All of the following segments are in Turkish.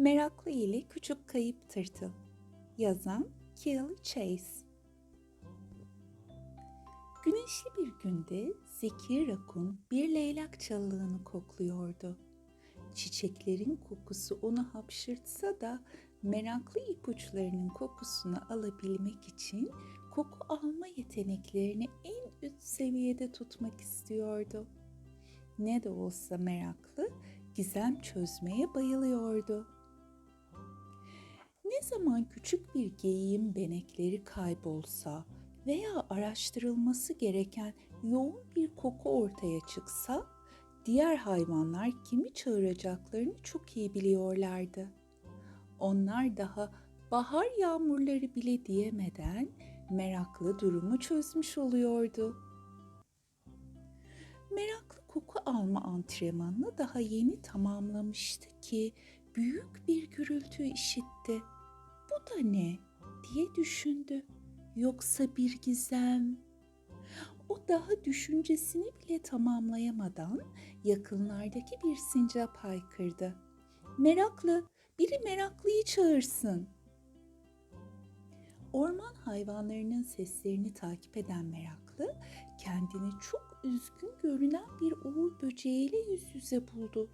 Meraklı ile Küçük Kayıp Tırtıl Yazan Kelly Chase Güneşli bir günde Zeki Rakun bir leylak çalılığını kokluyordu. Çiçeklerin kokusu onu hapşırtsa da meraklı ipuçlarının kokusunu alabilmek için koku alma yeteneklerini en üst seviyede tutmak istiyordu. Ne de olsa meraklı, gizem çözmeye bayılıyordu. Ne zaman küçük bir geyiğin benekleri kaybolsa veya araştırılması gereken yoğun bir koku ortaya çıksa, diğer hayvanlar kimi çağıracaklarını çok iyi biliyorlardı. Onlar daha bahar yağmurları bile diyemeden meraklı durumu çözmüş oluyordu. Meraklı koku alma antrenmanını daha yeni tamamlamıştı ki büyük bir gürültü işitti. Bu da ne diye düşündü. Yoksa bir gizem? O daha düşüncesini bile tamamlayamadan yakınlardaki bir sincap haykırdı. Meraklı, biri meraklıyı çağırsın. Orman hayvanlarının seslerini takip eden meraklı, kendini çok üzgün görünen bir uğur böceğiyle yüz yüze buldu.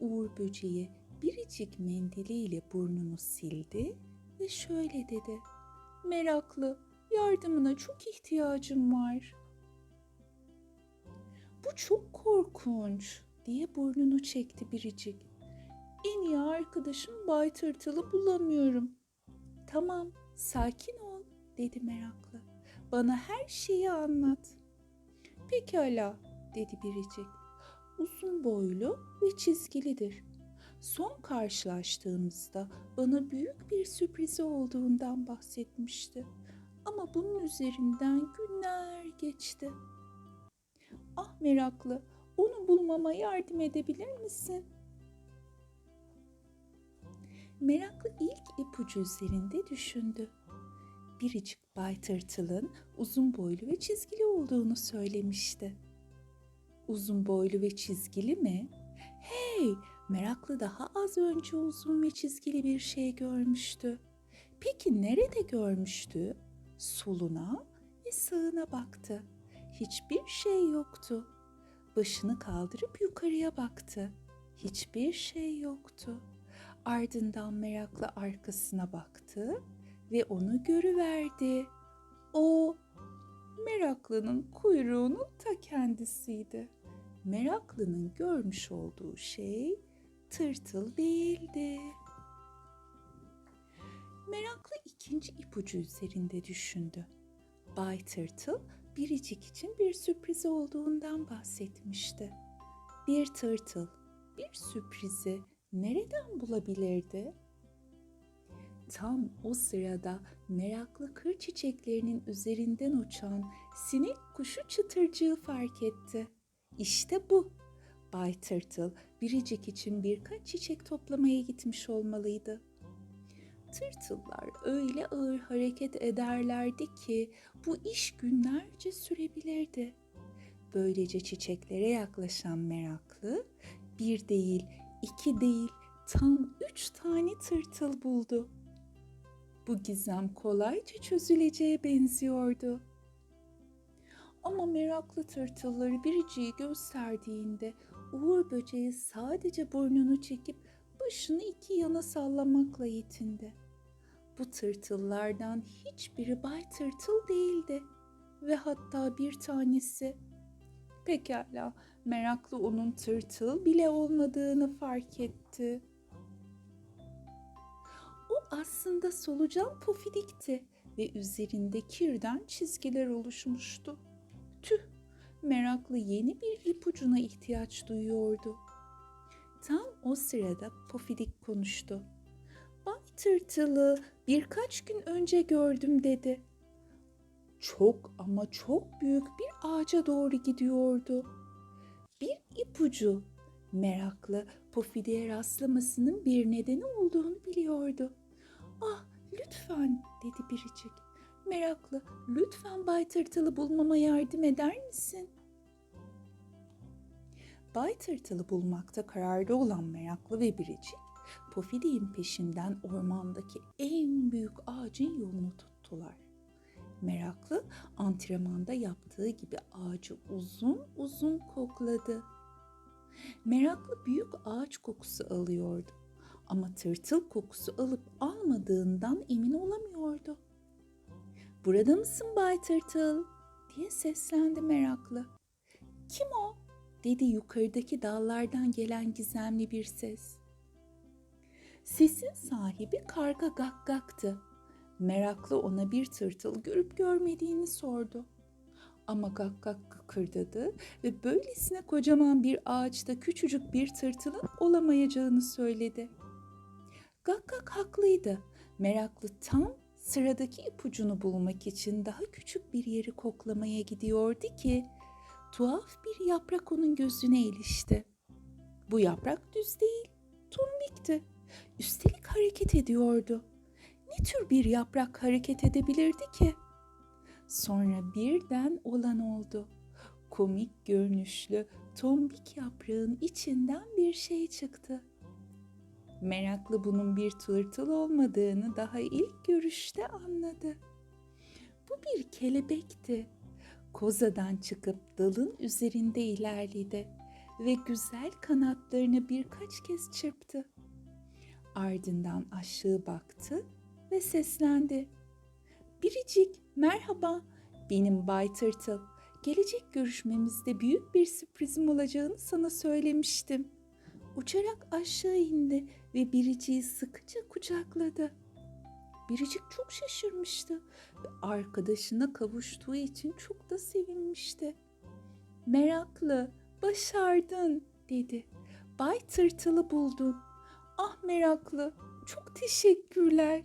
Uğur böceği biricik mendiliyle burnunu sildi ve şöyle dedi. Meraklı, yardımına çok ihtiyacım var. Bu çok korkunç diye burnunu çekti biricik. En iyi arkadaşım Bay Tırtıl'ı bulamıyorum. Tamam, sakin ol dedi meraklı. Bana her şeyi anlat. Pekala dedi biricik. Uzun boylu ve çizgilidir. Son karşılaştığımızda bana büyük bir sürprizi olduğundan bahsetmişti. Ama bunun üzerinden günler geçti. Ah meraklı, onu bulmama yardım edebilir misin? Meraklı ilk ipucu üzerinde düşündü. Biricik Bay Tırtıl'ın uzun boylu ve çizgili olduğunu söylemişti. Uzun boylu ve çizgili mi? Hey, meraklı daha az önce uzun ve çizgili bir şey görmüştü. Peki nerede görmüştü? Soluna ve sağına baktı. Hiçbir şey yoktu. Başını kaldırıp yukarıya baktı. Hiçbir şey yoktu. Ardından meraklı arkasına baktı ve onu görüverdi. O meraklının kuyruğunun ta kendisiydi. Meraklının görmüş olduğu şey tırtıl değildi. Meraklı ikinci ipucu üzerinde düşündü. Bay Tırtıl biricik için bir sürpriz olduğundan bahsetmişti. Bir tırtıl bir sürprizi nereden bulabilirdi? Tam o sırada meraklı kır çiçeklerinin üzerinden uçan sinek kuşu çıtırcığı fark etti. İşte bu. Bay Tırtıl biricik için birkaç çiçek toplamaya gitmiş olmalıydı. Tırtıllar öyle ağır hareket ederlerdi ki bu iş günlerce sürebilirdi. Böylece çiçeklere yaklaşan meraklı bir değil, iki değil, tam üç tane tırtıl buldu. Bu gizem kolayca çözüleceğe benziyordu. Ama meraklı tırtılları biriciği gösterdiğinde Uğur böceği sadece burnunu çekip başını iki yana sallamakla yetindi. Bu tırtıllardan hiçbiri Bay Tırtıl değildi ve hatta bir tanesi pekala meraklı onun tırtıl bile olmadığını fark etti. O aslında solucan pofidikti ve üzerinde kirden çizgiler oluşmuştu. Tüh, meraklı yeni bir ipucuna ihtiyaç duyuyordu. Tam o sırada Pofidik konuştu. Bay Tırtılı birkaç gün önce gördüm dedi. Çok ama çok büyük bir ağaca doğru gidiyordu. Bir ipucu. Meraklı Pofidik'e rastlamasının bir nedeni olduğunu biliyordu. Ah lütfen dedi biricik. Meraklı lütfen Bay Tırtılı bulmama yardım eder misin? Bay Tırtılı bulmakta kararlı olan meraklı ve biricik Pofidik'in peşinden ormandaki en büyük ağacın yolunu tuttular. Meraklı antrenmanda yaptığı gibi ağacı uzun uzun kokladı. Meraklı büyük ağaç kokusu alıyordu ama tırtıl kokusu alıp almadığından emin olamıyordu. Burada mısın Bay Tırtıl? diye seslendi meraklı. Kim o? dedi yukarıdaki dallardan gelen gizemli bir ses. Sesin sahibi karga gakgaktı. Meraklı ona bir tırtıl görüp görmediğini sordu. Ama gakkak kıkırdadı ve böylesine kocaman bir ağaçta küçücük bir tırtılın olamayacağını söyledi. Gakkak haklıydı. Meraklı tam sıradaki ipucunu bulmak için daha küçük bir yeri koklamaya gidiyordu ki tuhaf bir yaprak onun gözüne ilişti. Bu yaprak düz değil, tombikti. Üstelik hareket ediyordu. Ne tür bir yaprak hareket edebilirdi ki? Sonra birden olan oldu. Komik görünüşlü tombik yaprağın içinden bir şey çıktı. Meraklı bunun bir tırtıl olmadığını daha ilk görüşte anladı. Bu bir kelebekti. Kozadan çıkıp dalın üzerinde ilerledi ve güzel kanatlarını birkaç kez çırptı. Ardından aşağı baktı ve seslendi. Biricik, merhaba. Benim Bay Tırtıl. Gelecek görüşmemizde büyük bir sürprizim olacağını sana söylemiştim. Uçarak aşağı indi ve Biricik'i sıkıca kucakladı. Biricik çok şaşırmıştı ve arkadaşına kavuştuğu için çok da sevinmişti. Meraklı, başardın dedi. Bay Tırtıl'ı buldun. Ah meraklı, çok teşekkürler.